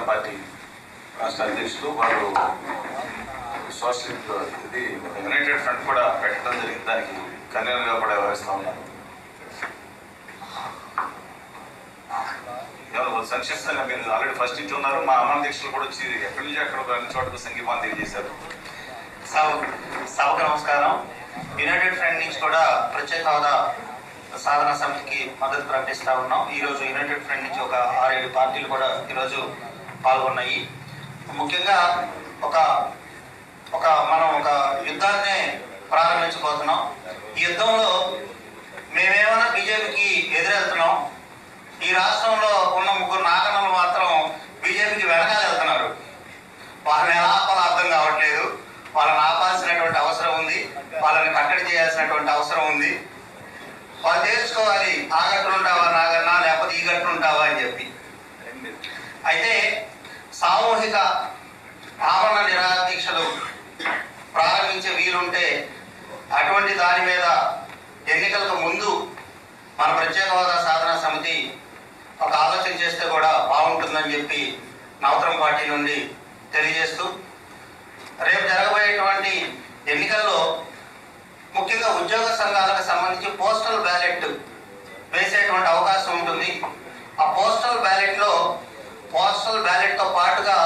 Janata party రాష్ట్ర అధ్యక్షులు వారు సోషలిస్ట్ ఇది యునైటెడ్ ఫ్రంట్ కూడా పెట్టడం జరిగింది. దానికి కన్వీనర్గా కూడా వ్యవహరిస్తూ ఉన్నారు. సంక్షిప్తంగా మీరు ఆల్రెడీ ఫస్ట్ నుంచి ఉన్నారు. మా అమర దీక్షలు కూడా వచ్చి ఎక్కడి నుంచి అక్కడ అన్ని చోట్ల సంగీపాన్ని తెలియజేశారు. సభకు నమస్కారం. యునైటెడ్ ఫ్రంట్ నుంచి కూడా ప్రత్యేక హోదా సాధన సమితికి మద్దతు ప్రకటిస్తా ఉన్నాం. ఈ రోజు యునైటెడ్ ఫ్రంట్ నుంచి ఒక ఆరేడు పార్టీలు కూడా ఈరోజు పాల్గొన్నాయి. ముఖ్యంగా ఒక ఒక మనం ఒక యుద్ధాన్ని ప్రారంభించబోతున్నాం. ఈ యుద్ధంలో మేమేమైనా బీజేపీకి ఎదురెళ్తున్నాం. ఈ రాష్ట్రంలో ఉన్న ముగ్గురు నాగనలు మాత్రం బీజేపీకి వెనకాల వెళ్తున్నారు. వాళ్ళని ఎలా ఆపాలో అర్థం కావట్లేదు. వాళ్ళని ఆపాల్సినటువంటి అవసరం ఉంది. వాళ్ళని కట్టడి చేయాల్సినటువంటి అవసరం ఉంది. వాళ్ళు తెలుసుకోవాలి ఆ గట్టులు ఉంటావా నాగన్నా లేకపోతే ఈ గట్టులు ఉంటావా అని చెప్పి. అయితే సామూహిక ఆమరణ నిరాదీక్షలు ప్రారంభించే వీలుంటే అటువంటి దాని మీద ఎన్నికలకు ముందు మన ప్రత్యేక హోదా సాధన సమితి ఒక ఆలోచన చేస్తే కూడా బాగుంటుందని చెప్పి నవతరం పార్టీ నుండి తెలియజేస్తూ రేపు జరగబోయేటువంటి ఎన్నికల్లో ముఖ్యంగా ఉద్యోగ సంఘాలకు సంబంధించి పోస్టల్ బ్యాలెట్ వేసేటువంటి అవకాశం ఉంటుంది. ఆ పోస్టల్ బ్యాలెట్లో పోస్టల్ బ్యాలెట్తో పాటుగా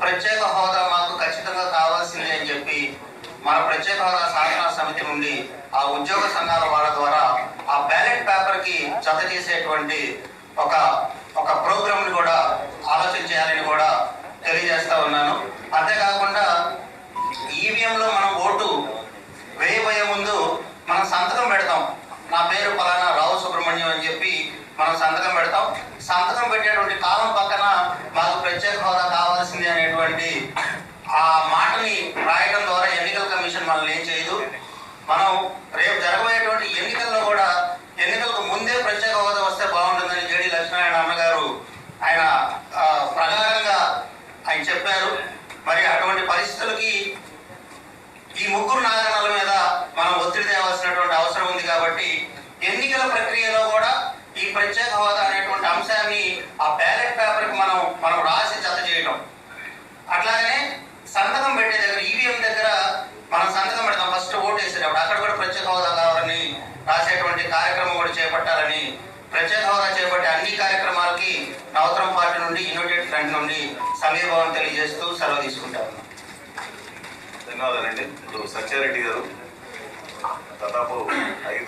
ప్రత్యేక హోదా మాకు ఖచ్చితంగా కావాల్సిందే అని చెప్పి మన ప్రత్యేక హోదా సాధనా సమితి నుండి ఆ ఉద్యోగ సంఘాల వాళ్ళ ద్వారా ఆ బ్యాలెట్ పేపర్కి జత చేసేటువంటి ఒక ఒక ప్రోగ్రామ్ని కూడా ఆలోచన చేయాలని కూడా తెలియజేస్తా ఉన్నాను. అంతేకాకుండా ఈవీఎంలో మనం ఓటు వేయబోయే ముందు మనం సంతకం పెడతాం. నా పేరు పలానా రావు సుబ్రహ్మణ్యం అని చెప్పి మనం సంతకం పెడతాం. సంతకం పెట్టేటువంటి కాలం పక్కన ప్రత్యేక హోదా కావాల్సింది అనేటువంటి ఆ మాటని రాయడం ద్వారా ఎన్నికల కమిషన్ మనల్ని ఏం చేయదు. మనం రేపు జరగబోయేటువంటి ఎన్నికల్లో కూడా ఎన్నికలకు ముందే ప్రత్యేక హోదా వస్తే బాగుంటుందని జేడి లక్ష్మీనారాయణ అన్నగారు ఆయన ప్రగాఢంగా ఆయన చెప్పారు. మరి అటువంటి పరిస్థితులకి ఈ ముగ్గురు నాయకులు మీద మనం ఒత్తిడి తేవాల్సినటువంటి అవసరం ఉంది కాబట్టి ఎన్నికల ప్రక్రియలో కూడా ఈ ప్రత్యేక హోదా అనేటువంటి అంశాన్ని ఆ బ్యాలెట్ పేపర్కి మనం మనం రాసి జత చేయటం. అట్లాగనే సంతకం పెట్టే దగ్గర ఈవీఎం దగ్గర మనం సంతకం పెడతాం. ఫస్ట్ ఓటు వేసేటప్పుడు అక్కడ కూడా ప్రత్యేక హోదా కావాలని రాసేటువంటి కార్యక్రమం కూడా చేపట్టాలని ప్రత్యేక హోదా చేపట్టే అన్ని కార్యక్రమాలకి నవతరం పార్టీ నుండి యునైటెడ్ ఫ్రంట్ నుండి సమీభావం తెలియజేస్తూ సెలవు తీసుకుంటాను. ధన్యవాదాలండి. ఇప్పుడు సత్యారెడ్డి గారు దాదాపు ఐదు